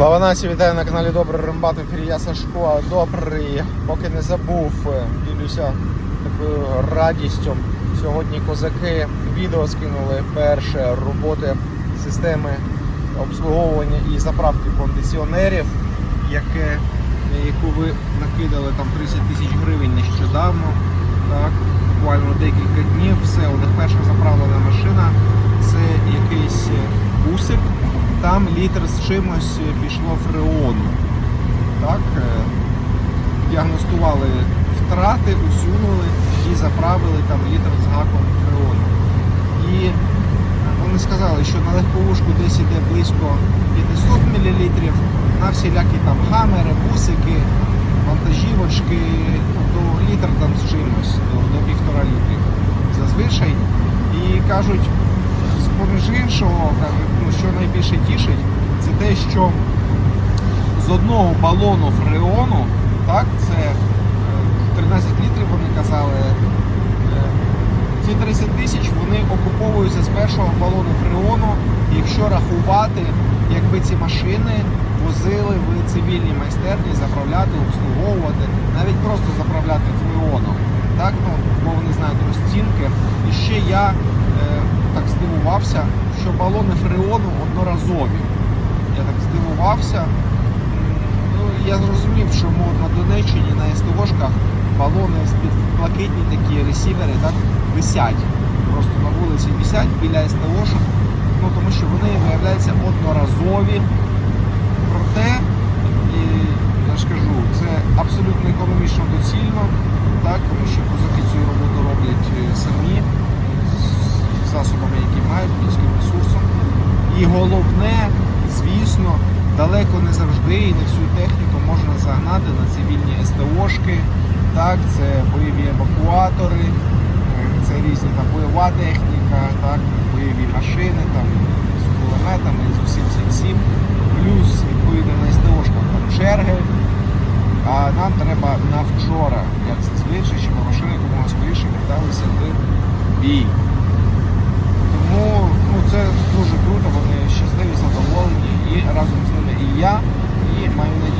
Слава нації, вітаю на каналі Добрий Рембат, ефірі я Сашко. Добрий, поки не забув, ділюся такою радістю. Сьогодні козаки відео скинули перше роботи системи обслуговування і заправки кондиціонерів, яке, яку ви накидали там 30 тисяч гривень нещодавно. Так, буквально декілька днів. Все, у них перша заправлена машина. Це якийсь. Там літр з чимось пішло фреону. Так, е, діагностували втрати, усунули і заправили там літр з гаком фреону. І е, вони сказали, що на легковушку десь іде близько 500 мл, на всілякі там гамери, бусики, вантажівочки, до літр там з чимось, до, до півтора літрів зазвичай. І кажуть, поміж іншого, ну, що найбільше тішить, це те, що з одного балону фреону, так, це е, 13 літрів, вони казали, е, ці 30 тисяч вони окуповуються з першого балону фреону, якщо рахувати, якби ці машини возили в цивільній майстерні, заправляти, обслуговувати, навіть просто заправляти фреоном. Так, ну, бо вони знають розцінки. І ще я е, здивувався, що балони фреону одноразові. Я так здивувався. Ну, я зрозумів, мов, на Донеччині на СТОшках балони блакитні такі ресівери так, висять. Просто на вулиці висять біля СТОшок, ну, тому що вони виявляються одноразові. Проте, і, я ж кажу, це абсолютно економічно доцільно, так, тому що козаки цю роботу роблять е, самі з засобами, які мають людським ресурсом. І головне, звісно, далеко не завжди і не всю техніку можна загнати на цивільні СТОшки. Так, це бойові евакуатори, це різні там бойова техніка, так, бойові машини там, з кулеметами, з усім цим всім.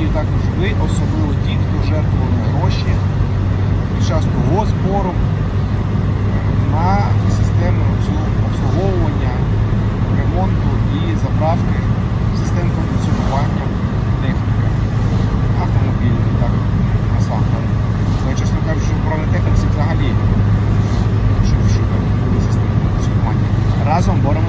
і також ви, особливо ті, хто жертвували гроші під час того збору на систему цю обслуговування, ремонту і заправки систем кондиціонування техніки, автомобілів і так насамперед. Але, чесно кажучи, в бронетехніці взагалі, щоб щодо системи кондиціонування. Разом боремо.